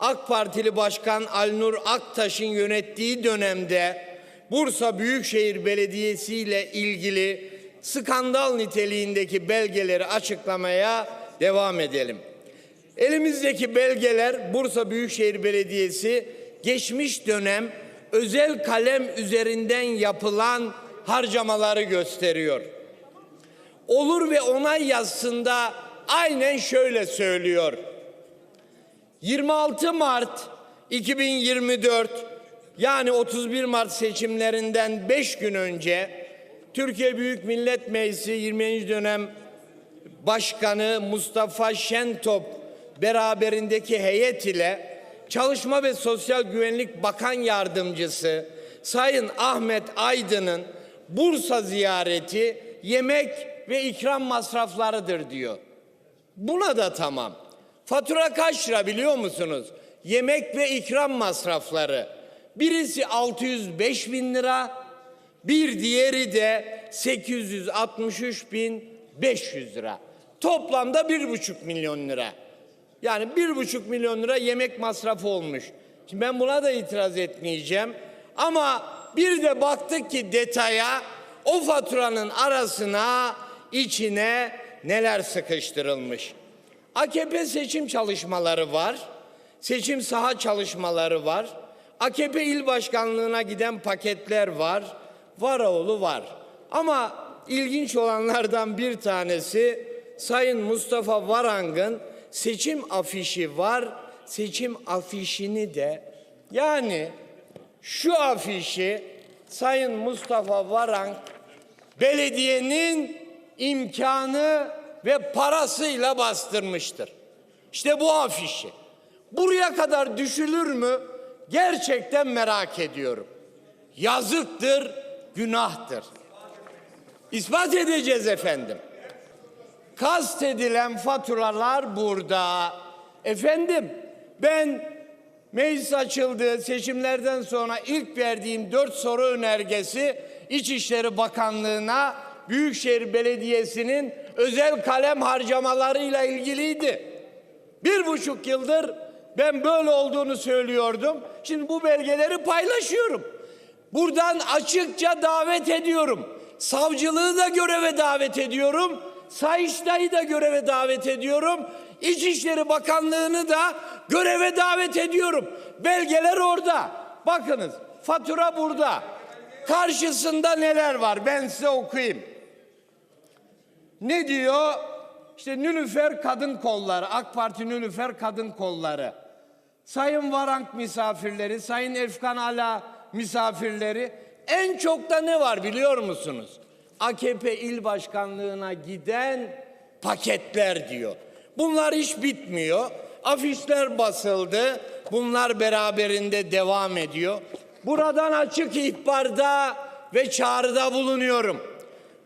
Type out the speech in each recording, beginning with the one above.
AK Partili Başkan Alnur Aktaş'ın yönettiği dönemde Bursa Büyükşehir Belediyesi ile ilgili skandal niteliğindeki belgeleri açıklamaya devam edelim. Elimizdeki belgeler Bursa Büyükşehir Belediyesi geçmiş dönem özel kalem üzerinden yapılan harcamaları gösteriyor. Olur ve onay yazısında aynen şöyle söylüyor. 26 Mart 2024 yani 31 Mart seçimlerinden 5 gün önce Türkiye Büyük Millet Meclisi 20. dönem Başkanı Mustafa Şentop beraberindeki heyet ile Çalışma ve Sosyal Güvenlik Bakan Yardımcısı Sayın Ahmet Aydın'ın Bursa ziyareti yemek ve ikram masraflarıdır diyor. Buna da tamam. Fatura kaç lira biliyor musunuz? Yemek ve ikram masrafları. Birisi 605 bin lira, bir diğeri de 863 bin 500 lira. Toplamda bir buçuk milyon lira. Yani bir buçuk milyon lira yemek masrafı olmuş. Şimdi ben buna da itiraz etmeyeceğim. Ama bir de baktık ki detaya o faturanın arasına içine neler sıkıştırılmış. AKP seçim çalışmaları var. Seçim saha çalışmaları var. AKP il başkanlığına giden paketler var. Var oğlu var. Ama ilginç olanlardan bir tanesi Sayın Mustafa Varang'ın seçim afişi var. Seçim afişini de yani şu afişi Sayın Mustafa Varang belediyenin imkanı ve parasıyla bastırmıştır. İşte bu afişi. Buraya kadar düşülür mü? Gerçekten merak ediyorum. Yazıktır, günahtır. İspat edeceğiz efendim. Kastedilen faturalar burada. Efendim ben meclis açıldı seçimlerden sonra ilk verdiğim dört soru önergesi İçişleri Bakanlığı'na Büyükşehir Belediyesi'nin özel kalem harcamalarıyla ilgiliydi. Bir buçuk yıldır ben böyle olduğunu söylüyordum. Şimdi bu belgeleri paylaşıyorum. Buradan açıkça davet ediyorum. Savcılığı da göreve davet ediyorum. Sayıştay'ı da göreve davet ediyorum. İçişleri Bakanlığı'nı da göreve davet ediyorum. Belgeler orada. Bakınız fatura burada. Karşısında neler var ben size okuyayım. Ne diyor? İşte Nülüfer Kadın Kolları, AK Parti Nülüfer Kadın Kolları. Sayın Varank misafirleri, Sayın Efkan Ala misafirleri. En çok da ne var biliyor musunuz? AKP il başkanlığına giden paketler diyor. Bunlar hiç bitmiyor. Afişler basıldı. Bunlar beraberinde devam ediyor. Buradan açık ihbarda ve çağrıda bulunuyorum.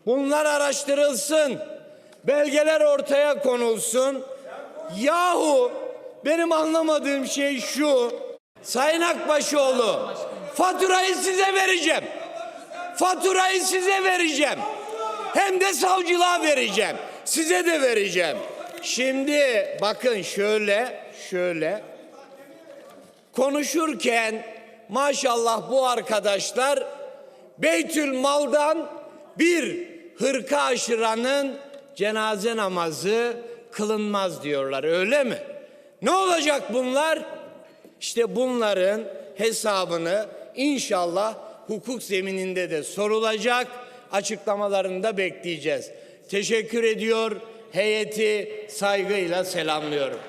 Bunlar araştırılsın. Belgeler ortaya konulsun. Yahu benim anlamadığım şey şu. Sayın Akbaşoğlu faturayı size vereceğim. Faturayı size vereceğim. Hem de savcılığa vereceğim. Size de vereceğim. Şimdi bakın şöyle şöyle konuşurken maşallah bu arkadaşlar Beytül Mal'dan bir hırka aşıranın cenaze namazı kılınmaz diyorlar öyle mi? Ne olacak bunlar? İşte bunların hesabını inşallah hukuk zemininde de sorulacak açıklamalarını da bekleyeceğiz. Teşekkür ediyor, heyeti saygıyla selamlıyorum.